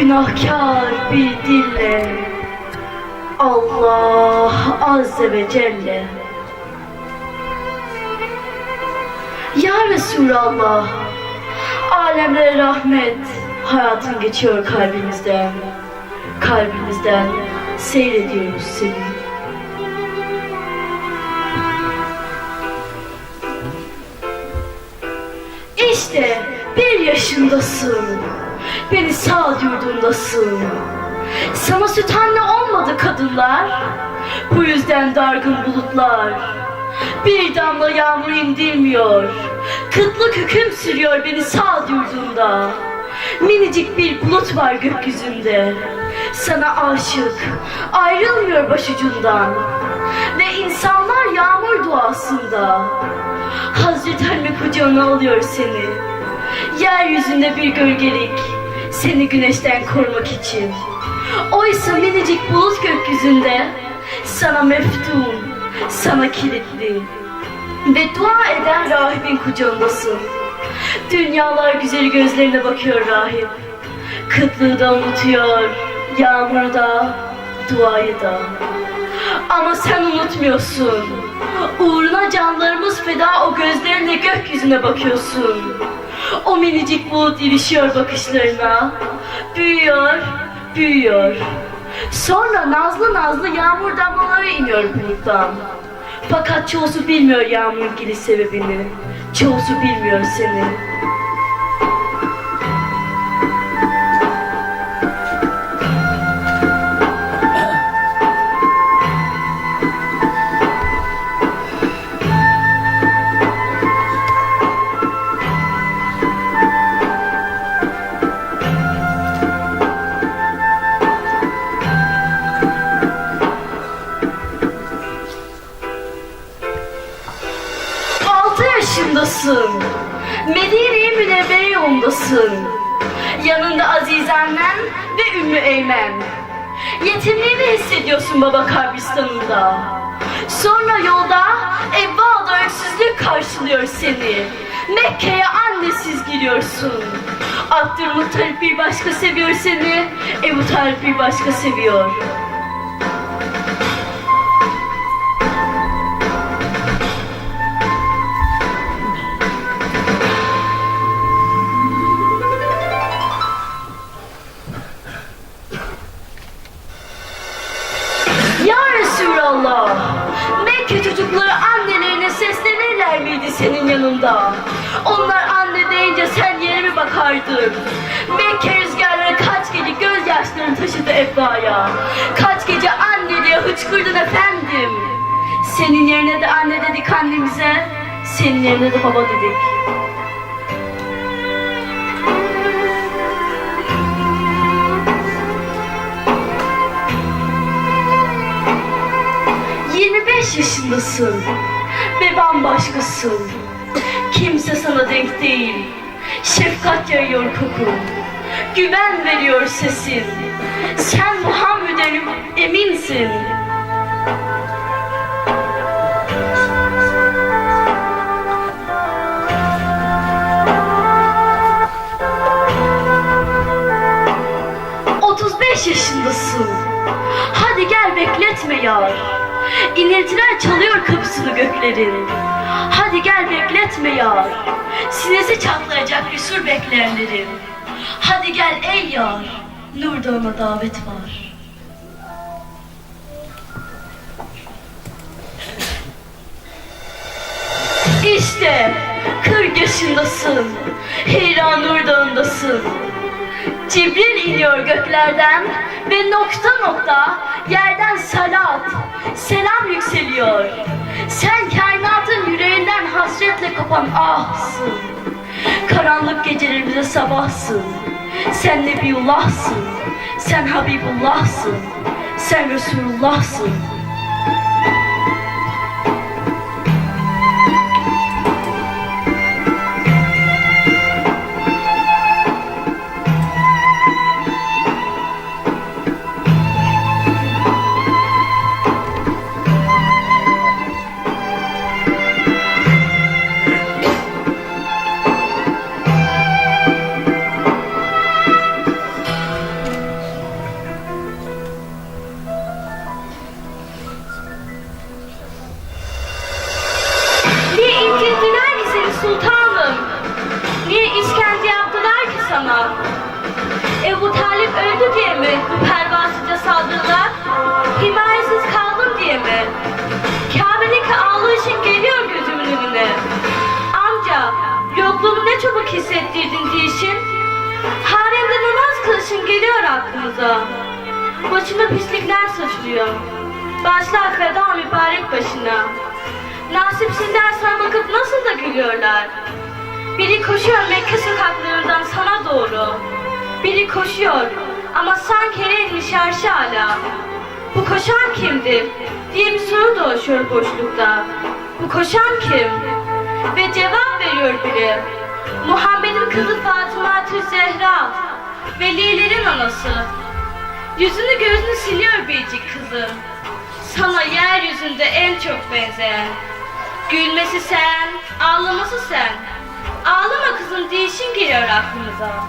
Günahkar bir dille Allah Azze ve Celle. Ya Resulallah Alemlere rahmet Hayatın geçiyor kalbimizden Kalbimizden Seyrediyoruz seni İşte bir yaşındasın. Beni sağ yurdundasın. Sana süt anne olmadı kadınlar. Bu yüzden dargın bulutlar. Bir damla yağmur indirmiyor. Kıtlık hüküm sürüyor beni sağ yurdunda. Minicik bir bulut var gökyüzünde. Sana aşık, ayrılmıyor başucundan. Ve insanlar yağmur duasında. Hazreti Halime kucağına alıyor seni. Yeryüzünde bir gölgelik, seni güneşten korumak için. Oysa minicik bulut gökyüzünde, sana meftun, sana kilitli. Ve dua eden rahibin kucağındasın. Dünyalar güzeli gözlerine bakıyor rahip. Kıtlığı da unutuyor, yağmuru da, duayı da. Ama sen unutmuyorsun. Uğruna canlarımız feda o gözlerinle gökyüzüne bakıyorsun. O minicik bulut ilişiyor bakışlarına. Büyüyor, büyüyor. Sonra nazlı nazlı yağmur damlaları iniyor buluttan. Fakat çoğusu bilmiyor yağmurun geliş sebebini. Çoğusu bilmiyor seni. Altı yaşındasın. Medine-i Münevvere yolundasın. Yanında Aziz annen ve Ümmü Eymen. Yetimliğini hissediyorsun baba kabristanında. Sonra yolda Ebba'da öksüzlük karşılıyor seni. Mekke'ye annesiz giriyorsun. Abdülmuttalip bir başka seviyor seni. Ebu Talip bir başka seviyor. Mekke çocukları annelerine seslenirler miydi senin yanında? Onlar anne deyince sen yere mi bakardın? Mekke rüzgarları kaç gece gözyaşlarını taşıdı Ebba'ya. Kaç gece anne diye hıçkırdın efendim. Senin yerine de anne dedik annemize, senin yerine de baba dedik. ...25 yaşındasın ve bambaşkasın. Kimse sana denk değil. Şefkat yayıyor kokun. Güven veriyor sesin. Sen Muhammed'e eminsin. ...35 yaşındasın. Hadi gel bekletme yar. İniltiler çalıyor kapısını göklerin. Hadi gel bekletme yar. Sinesi çatlayacak bir sur bekleyenlerin. Hadi gel ey yar. Nur Dağı'na davet var. İşte 40 yaşındasın. Hira Nur Dağı'ndasın. Cibril iniyor göklerden ve nokta nokta yerden salat, selam yükseliyor. Sen kainatın yüreğinden hasretle kopan ahsın. Karanlık gecelerimize sabahsın. Sen Nebiullah'sın. Sen Habibullah'sın. Sen Resulullah'sın. Ebu Talip öldü diye mi bu pervasızca saldırılar? Himayesiz kaldım diye mi? Kabe'deki ağlayışın geliyor gözümün önüne. Amca, yokluğumu ne çabuk hissettirdin diyişin. Haremde namaz kılışın geliyor aklımıza. Başına pislikler sıçrıyor. Başlar feda mübarek başına. Nasipsizler sana bakıp nasıl da gülüyorlar. Biri koşuyor Mekke sokaklarından sana doğru. Biri koşuyor ama sanki elini hala. Bu koşan kimdir diye bir soru dolaşıyor boşlukta. Bu koşan kim? Ve cevap veriyor biri. Muhammed'in kızı Fatıma Tüz Zehra. Velilerin anası. Yüzünü gözünü siliyor biricik kızı. Sana yeryüzünde en çok benzeyen. Gülmesi sen, ağlaması sen. Ağlama kızım değişin geliyor aklımıza.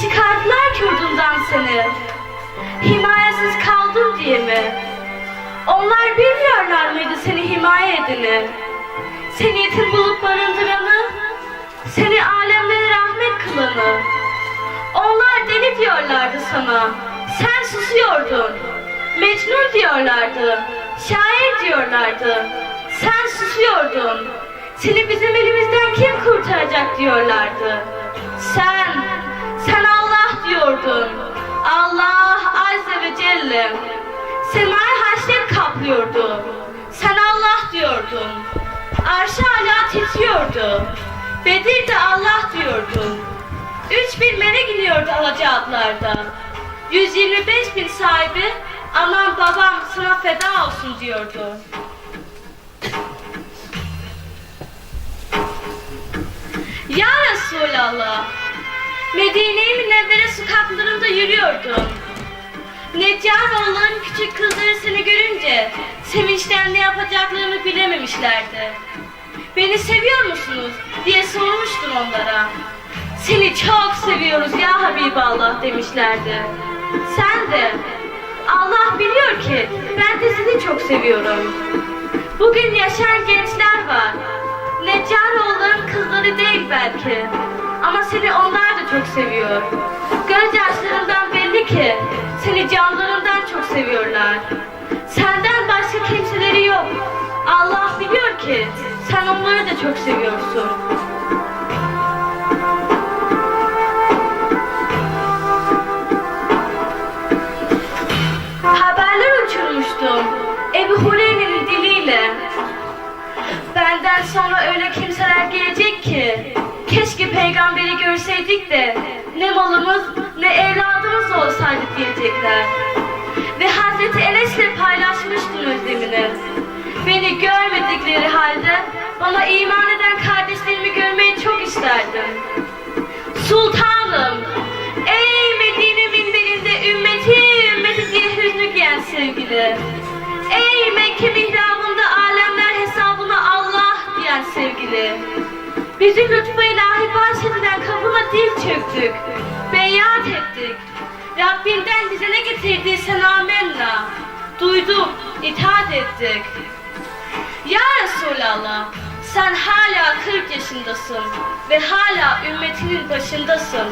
Çıkardılar ki yurdundan seni? Himayesiz kaldın diye mi? Onlar bilmiyorlar mıydı seni himaye edini? Seni yetim bulup barındıranı, seni alemlere rahmet kılanı. Onlar deli diyorlardı sana, sen susuyordun. Mecnun diyorlardı, şair diyorlardı, sen susuyordun. Seni bizim elimizden kim kurtaracak diyorlardı. Sen, sen Allah diyordun. Allah Azze ve Celle. Semai haşret kaplıyordu. Sen Allah diyordun. Arşı hala titriyordu. Bedir de Allah diyordun. Üç bin melek iniyordu alaca atlarda. 125 bin sahibi aman babam sana feda olsun diyordu. Ya Resulallah, Medine-i Münevvere sokaklarında yürüyordun. Neccaroğulların küçük kızları seni görünce sevinçten ne yapacaklarını bilememişlerdi. Beni seviyor musunuz diye sormuştun onlara. Seni çok seviyoruz ya Habiballah demişlerdi. Sen de Allah biliyor ki ben de sizi çok seviyorum. Bugün yaşayan gençler var. Neccaroğulların kızları değil belki. Ama seni da çok seviyor. Gözyaşlarından belli ki seni canlarından çok seviyorlar. Senden başka kimseleri yok. Allah biliyor ki sen onları da çok seviyorsun. Haberler uçurmuştum Ebu Hureyre'nin diliyle. Benden sonra öyle kimseler gelecek ki keşke peygamberi görseydik de ne malımız ne evladımız olsaydı diyecekler. Ve Hazreti Enes'le paylaşmıştım özlemini. Beni görmedikleri halde bana iman eden kardeşlerimi görmeyi çok isterdim. Sultanım, ey Medine minberinde ümmeti ümmeti diye hüznü giyen sevgili. Ey Mekke mihrabında alemler hesabına Allah diyen sevgili. Bizi lütfu bahşedilen kapına dil çöktük. Beyat ettik. Rabbinden bize ne getirdiysen amenna. Duyduk, itaat ettik. Ya Resulallah, sen hala 40 yaşındasın ve hala ümmetinin başındasın.